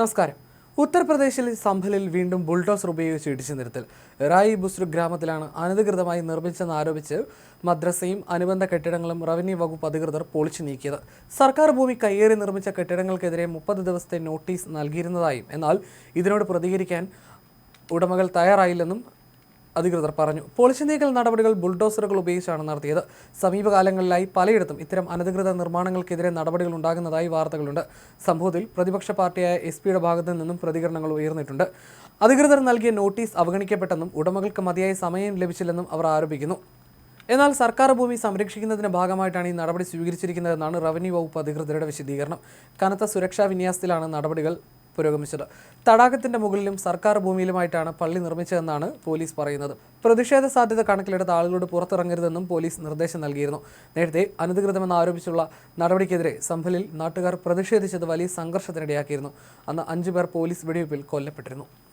നമസ്കാരം. ഉത്തർപ്രദേശിൽ സംഭലിൽ വീണ്ടും ബുൾഡോസർ ഉപയോഗിച്ച് ഇടിച്ചു നിരത്തൽ റായി ബുസ്രു ഗ്രാമത്തിലാണ് അനധികൃതമായി നിർമ്മിച്ചെന്ന് ആരോപിച്ച് മദ്രസയും അനുബന്ധ കെട്ടിടങ്ങളും റവന്യൂ വകുപ്പ് അധികൃതർ പൊളിച്ചു നീക്കിയത്. സർക്കാർ ഭൂമി കയ്യേറി നിർമ്മിച്ച കെട്ടിടങ്ങൾക്കെതിരെ മുപ്പത് ദിവസത്തെ നോട്ടീസ് നൽകിയിരുന്നതായും എന്നാൽ ഇതിനോട് പ്രതികരിക്കാൻ ഉടമകൾ തയ്യാറായില്ലെന്നും അധികൃതർ പറഞ്ഞു. പൊളിച്ചു നീക്കൽ നടപടികൾ ബുൾഡോസറുകൾ ഉപയോഗിച്ചാണ് നടത്തിയത്. സമീപകാലങ്ങളിലായി പലയിടത്തും ഇത്തരം അനധികൃത നിർമ്മാണങ്ങൾക്കെതിരെ നടപടികൾ ഉണ്ടാകുന്നതായി വാർത്തകളുണ്ട്. സംഭവത്തിൽ പ്രതിപക്ഷ പാർട്ടിയായ എസ് പിയുടെ ഭാഗത്തു നിന്നും പ്രതികരണങ്ങൾ ഉയർന്നിട്ടുണ്ട്. അധികൃതർ നൽകിയ നോട്ടീസ് അവഗണിക്കപ്പെട്ടെന്നും ഉടമകൾക്ക് മതിയായ സമയം ലഭിച്ചില്ലെന്നും അവർ ആരോപിക്കുന്നു. എന്നാൽ സർക്കാർ ഭൂമി സംരക്ഷിക്കുന്നതിന്റെ ഭാഗമായിട്ടാണ് ഈ നടപടി സ്വീകരിച്ചിരിക്കുന്നതെന്നാണ് റവന്യൂ വകുപ്പ് അധികൃതരുടെ വിശദീകരണം. കനത്ത സുരക്ഷാ വിന്യാസത്തിലാണ് നടപടികൾ പുരോഗമിച്ചത്. തടാകത്തിന്റെ മുകളിലും സർക്കാർ ഭൂമിയിലുമായിട്ടാണ് പള്ളി നിർമ്മിച്ചതെന്നാണ് പോലീസ് പറയുന്നത്. പ്രതിഷേധ സാധ്യത കണക്കിലെടുത്ത് ആളുകളോട് പുറത്തിറങ്ങരുതെന്നും പോലീസ് നിർദ്ദേശം നൽകിയിരുന്നു. നേരത്തെ അനധികൃതമെന്ന് ആരോപിച്ചുള്ള നടപടിക്കെതിരെ സംഭലിൽ നാട്ടുകാർ പ്രതിഷേധിച്ചത് വലിയ സംഘർഷത്തിനിടയാക്കിയിരുന്നു. അന്ന് അഞ്ചു പേർ പോലീസ് വെടിവയ്പിൽ കൊല്ലപ്പെട്ടിരുന്നു.